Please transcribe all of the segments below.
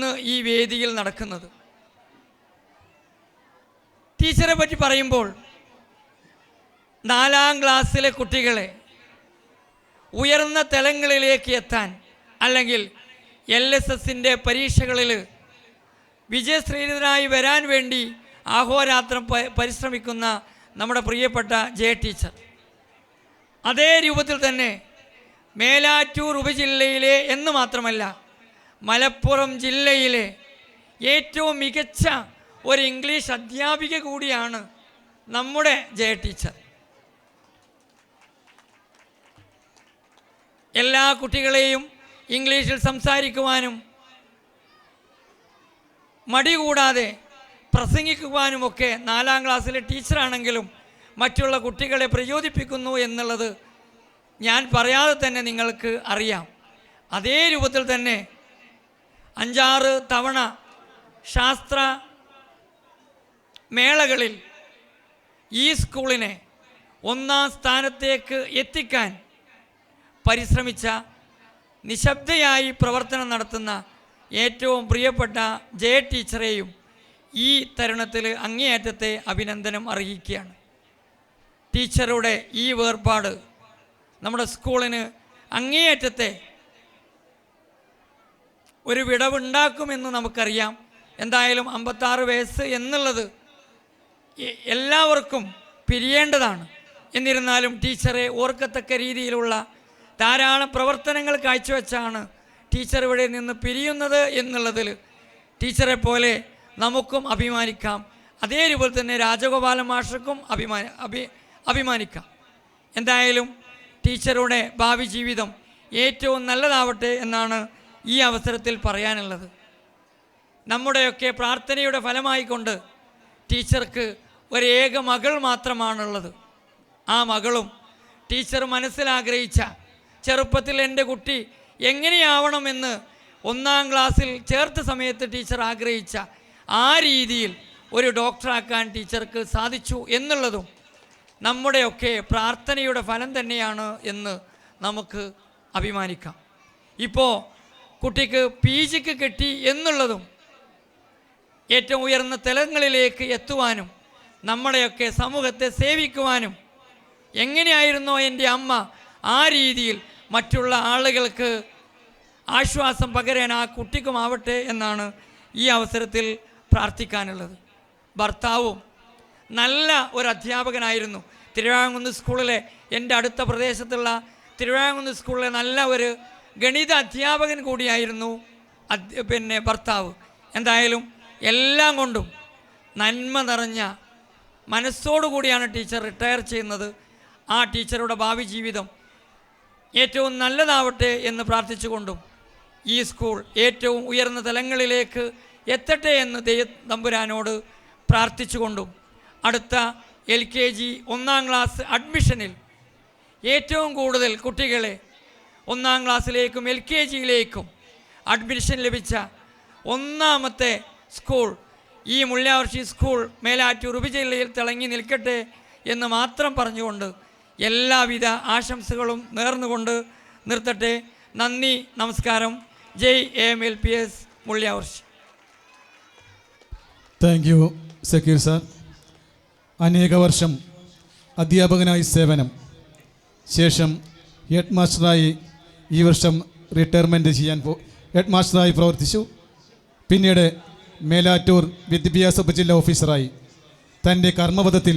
ഇന്ന് ഈ വേദിയിൽ നടക്കുന്നത്. ടീച്ചറെ പറ്റി പറയുമ്പോൾ നാലാം ക്ലാസ്സിലെ കുട്ടികളെ ഉയർന്ന തലങ്ങളിലേക്ക് എത്താൻ അല്ലെങ്കിൽ എൽ എസ് എസിന്റെ പരീക്ഷകളിൽ വിജയശ്രീതനായി വരാൻ വേണ്ടി അഹോരാത്രം പരിശ്രമിക്കുന്ന നമ്മുടെ പ്രിയപ്പെട്ട ജെ ടീച്ചർ. അതേ രൂപത്തിൽ തന്നെ മേലാറ്റൂർ ഉപജില്ലയിലെ എന്ന് മാത്രമല്ല മലപ്പുറം ജില്ലയിലെ ഏറ്റവും മികച്ച ഒരു ഇംഗ്ലീഷ് അധ്യാപിക കൂടിയാണ് നമ്മുടെ ജയ ടീച്ചർ. എല്ലാ കുട്ടികളെയും ഇംഗ്ലീഷിൽ സംസാരിക്കുവാനും മടി കൂടാതെ പ്രസംഗിക്കുവാനും ഒക്കെ നാലാം ക്ലാസ്സിലെ ടീച്ചറാണെങ്കിലും മറ്റുള്ള കുട്ടികളെ പ്രചോദിപ്പിക്കുന്നു എന്നുള്ളത് ഞാൻ പറയാതെ തന്നെ നിങ്ങൾക്ക് അറിയാം. അതേ രൂപത്തിൽ തന്നെ അഞ്ചാറ് തവണ ശാസ്ത്ര മേളകളിൽ ഈ സ്കൂളിനെ ഒന്നാം സ്ഥാനത്തേക്ക് എത്തിക്കാൻ പരിശ്രമിച്ച നിശബ്ദയായി പ്രവർത്തനം നടത്തുന്ന ഏറ്റവും പ്രിയപ്പെട്ട ജയ ടീച്ചറെയും ഈ തരുണത്തിൽ അങ്ങേയറ്റത്തെ അഭിനന്ദനം അർഹിക്കുകയാണ്. ടീച്ചറുടെ ഈ വേർപാട് നമ്മുടെ സ്കൂളിന് അങ്ങേയറ്റത്തെ ഒരു വിടവുണ്ടാക്കുമെന്ന് നമുക്കറിയാം. എന്തായാലും അമ്പത്താറ് വയസ്സ് എന്നുള്ളത് എല്ലാവർക്കും പിരിയേണ്ടതാണ്. എന്നിരുന്നാലും ടീച്ചറെ ഓർക്കത്തക്ക രീതിയിലുള്ള ധാരാളം പ്രവർത്തനങ്ങൾ കാഴ്ചവെച്ചാണ് ടീച്ചർ ഇവിടെ നിന്ന് പിരിയുന്നത് എന്നുള്ളതിൽ ടീച്ചറെ പോലെ നമുക്കും അഭിമാനിക്കാം. അതേ രൂപത്തിൽ തന്നെ രാജഗോപാല മാഷർക്കും അഭിമാന അഭി അഭിമാനിക്കാം. എന്തായാലും ടീച്ചറുടെ ഭാവി ജീവിതം ഏറ്റവും നല്ലതാവട്ടെ എന്നാണ് ഈ അവസരത്തിൽ പറയാനുള്ളത്. നമ്മുടെയൊക്കെ പ്രാർത്ഥനയുടെ ഫലമായിക്കൊണ്ട് ടീച്ചർക്ക് ഒരു ഏക മകൾ മാത്രമാണുള്ളത്. ആ മകളും ടീച്ചർ മനസ്സിലാഗ്രഹിച്ച ചെറുപ്പത്തിൽ എന്റെ കുട്ടി എങ്ങനെയാവണമെന്ന് ഒന്നാം ക്ലാസ്സിൽ ചേർത്ത സമയത്ത് ടീച്ചർ ആഗ്രഹിച്ച ആ രീതിയിൽ ഒരു ഡോക്ടറാക്കാൻ ടീച്ചർക്ക് സാധിച്ചു എന്നുള്ളതും നമ്മുടെയൊക്കെ പ്രാർത്ഥനയുടെ ഫലം തന്നെയാണ് എന്ന് നമുക്ക് അഭിമാനിക്കാം. ഇപ്പോൾ കുട്ടിക്ക് പി ജിക്ക് കിട്ടി എന്നുള്ളതും ഏറ്റവും ഉയർന്ന തലങ്ങളിലേക്ക് എത്തുവാനും നമ്മളെയൊക്കെ സമൂഹത്തെ സേവിക്കുവാനും എങ്ങനെയായിരുന്നോ എന്റെ അമ്മ ആ രീതിയിൽ മറ്റുള്ള ആളുകൾക്ക് ആശ്വാസം പകരാൻ ആ കുട്ടിക്കുമാവട്ടെ എന്നാണ് ഈ അവസരത്തിൽ പ്രാർത്ഥിക്കാനുള്ളത്. ഭർത്താവും നല്ല ഒരു അധ്യാപകനായിരുന്നു. തിരുവാങ്കുന്ന് സ്കൂളിലെ എന്റെ അടുത്ത പ്രദേശത്തുള്ള തിരുവാങ്കുന്ന് സ്കൂളിലെ നല്ല ഒരു ഗണിത അധ്യാപകൻ കൂടിയായിരുന്നു പിന്നെ ഭർത്താവ്. എന്തായാലും എല്ലാം കൊണ്ടും നന്മ നിറഞ്ഞ മനസ്സോടുകൂടിയാണ് ടീച്ചർ റിട്ടയർ ചെയ്യുന്നത്. ആ ടീച്ചറുടെ ഭാവി ജീവിതം ഏറ്റവും നല്ലതാവട്ടെ എന്ന് പ്രാർത്ഥിച്ചുകൊണ്ടും ഈ സ്കൂൾ ഏറ്റവും ഉയർന്ന തലങ്ങളിലേക്ക് എത്തട്ടെ എന്ന് ദൈവ തമ്പുരാനോട് പ്രാർത്ഥിച്ചുകൊണ്ടും അടുത്ത എൽ കെ ജി ഒന്നാം ക്ലാസ് അഡ്മിഷനിൽ ഏറ്റവും കൂടുതൽ കുട്ടികളെ ഒന്നാം ക്ലാസ്സിലേക്കും എൽ കെ ജിയിലേക്കും അഡ്മിഷൻ ലഭിച്ച ഒന്നാമത്തെ സ്കൂൾ ഈ മുള്ളിയാവർഷി സ്കൂൾ മേലാറ്റൂർ ഉപജില്ലയിൽ തിളങ്ങി നിൽക്കട്ടെ എന്ന് മാത്രം പറഞ്ഞുകൊണ്ട് എല്ലാവിധ ആശംസകളും നേർന്നുകൊണ്ട് നിർത്തട്ടെ. നന്ദി നമസ്കാരം. ജയ് എ എൽ പി എസ് മുള്ളിയാവർഷി താങ്ക് യു സക്കീർ സാർ. അനേക വർഷം അധ്യാപകനായി സേവനം. ശേഷം ഹെഡ് മാസ്റ്ററായി ഈ വർഷം റിട്ടയർമെന്റ് ചെയ്യാൻ ഹെഡ് മാസ്റ്ററായി പ്രവർത്തിച്ചു. പിന്നീട് മേലാറ്റൂർ വിദ്യാഭ്യാസ ഉപജില്ല ഓഫീസറായി തന്റെ കർമ്മപഥത്തിൽ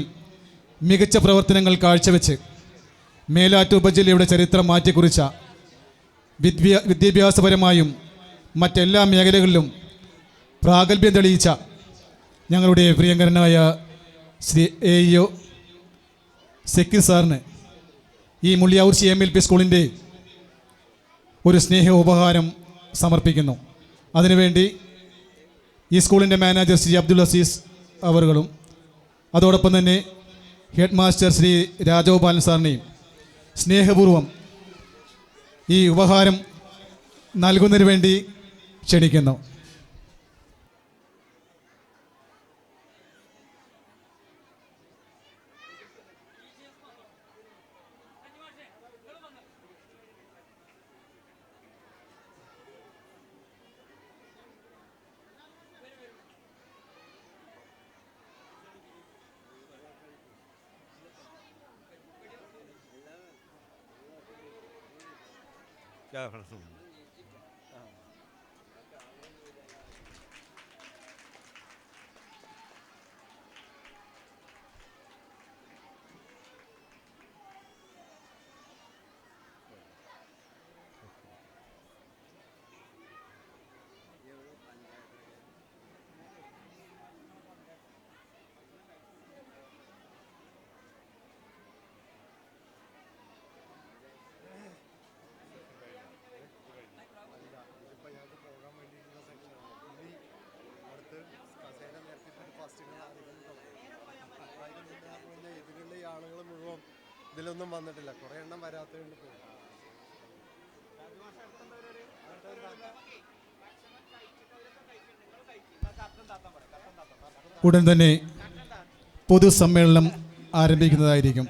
മികച്ച പ്രവർത്തനങ്ങൾ കാഴ്ചവെച്ച് മേലാറ്റൂർ ഉപജില്ലയുടെ ചരിത്രം മാറ്റിക്കുറിച്ച വിദ്യാ വിദ്യാഭ്യാസപരമായും മറ്റെല്ലാ മേഖലകളിലും പ്രാഗൽഭ്യം തെളിയിച്ച ഞങ്ങളുടെ പ്രിയങ്കരനായ Shri A E O Zakir സാറിന് ഈ Mulliyavur C M L P സ്കൂളിന്റെ ഒരു സ്നേഹ ഉപഹാരം സമർപ്പിക്കുന്നു. അതിനുവേണ്ടി ഈ സ്കൂളിന്റെ മാനേജർ ശ്രീ അബ്ദുൽ അസീസ് അവറുകളും അതോടൊപ്പം തന്നെ ഹെഡ് മാസ്റ്റർ ശ്രീ രാജഗോപാലൻ സാറിനെയും സ്നേഹപൂർവം ഈ ഉപഹാരം നൽകുന്നതിന് വേണ്ടി ക്ഷണിക്കുന്നു. ഇതിലുള്ള ഇതിലൊന്നും വന്നിട്ടില്ല. കുറെ എണ്ണം വരാത്തതുകൊണ്ട് പോയി. ഉടൻ തന്നെ പൊതുസമ്മേളനം ആരംഭിക്കുന്നതായിരിക്കും.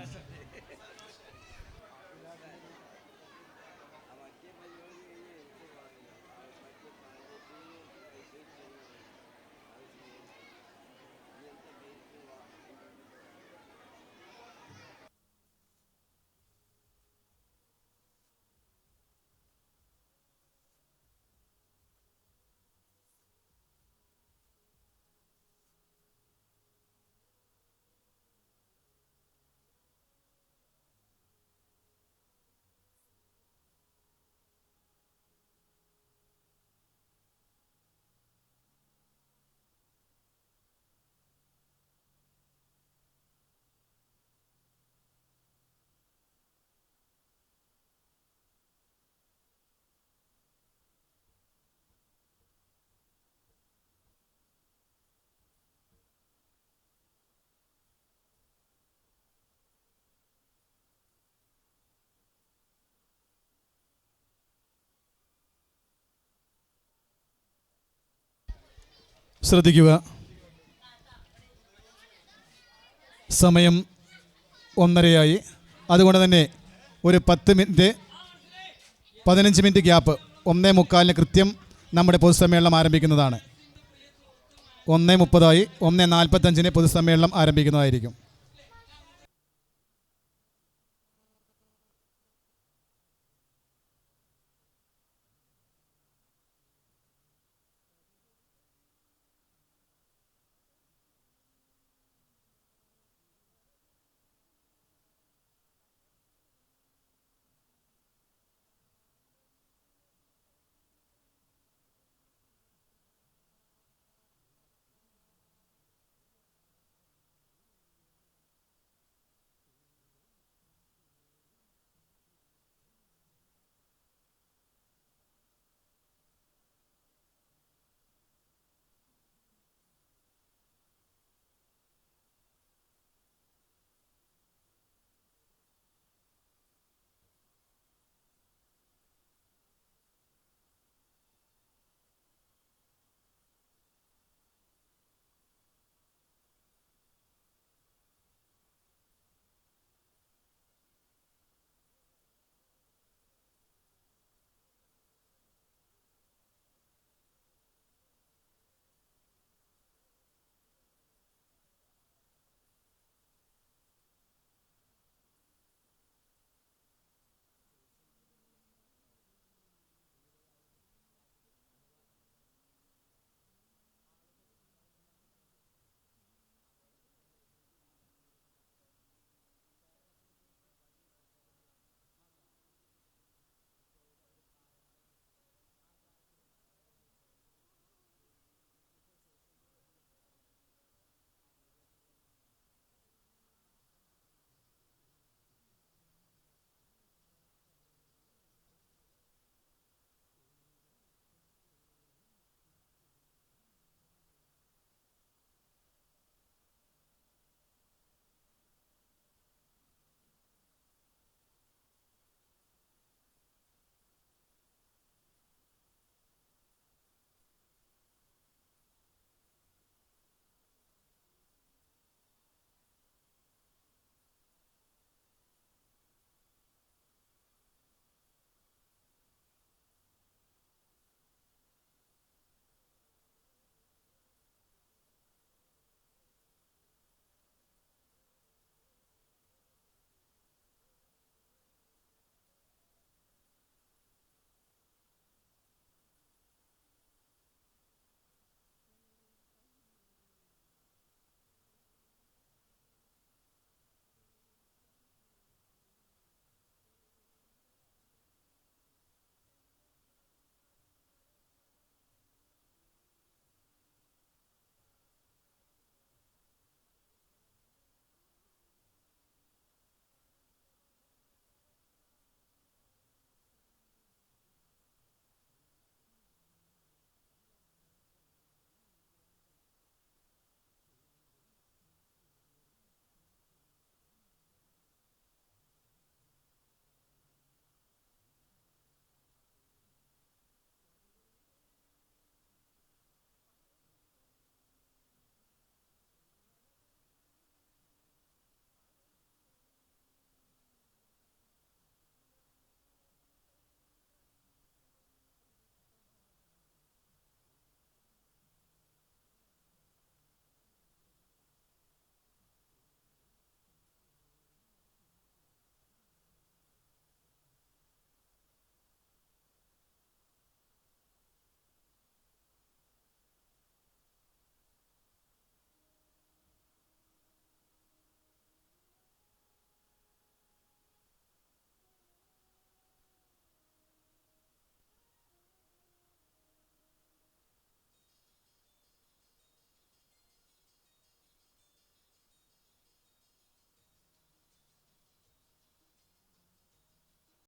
ശ്രദ്ധിക്കുക. സമയം ഒന്നരയായി. അതുകൊണ്ട് തന്നെ ഒരു പത്ത് മിനിറ്റ് പതിനഞ്ച് മിനിറ്റ് ഗ്യാപ്പ് ഒന്നേ മുക്കാലിന് കൃത്യം നമ്മുടെ പൊതുസമ്മേളനം ആരംഭിക്കുന്നതാണ്. ഒന്നേ മുപ്പതായി ഒന്നേ നാൽപ്പത്തഞ്ചിന് പൊതുസമ്മേളനം ആരംഭിക്കുന്നതായിരിക്കും.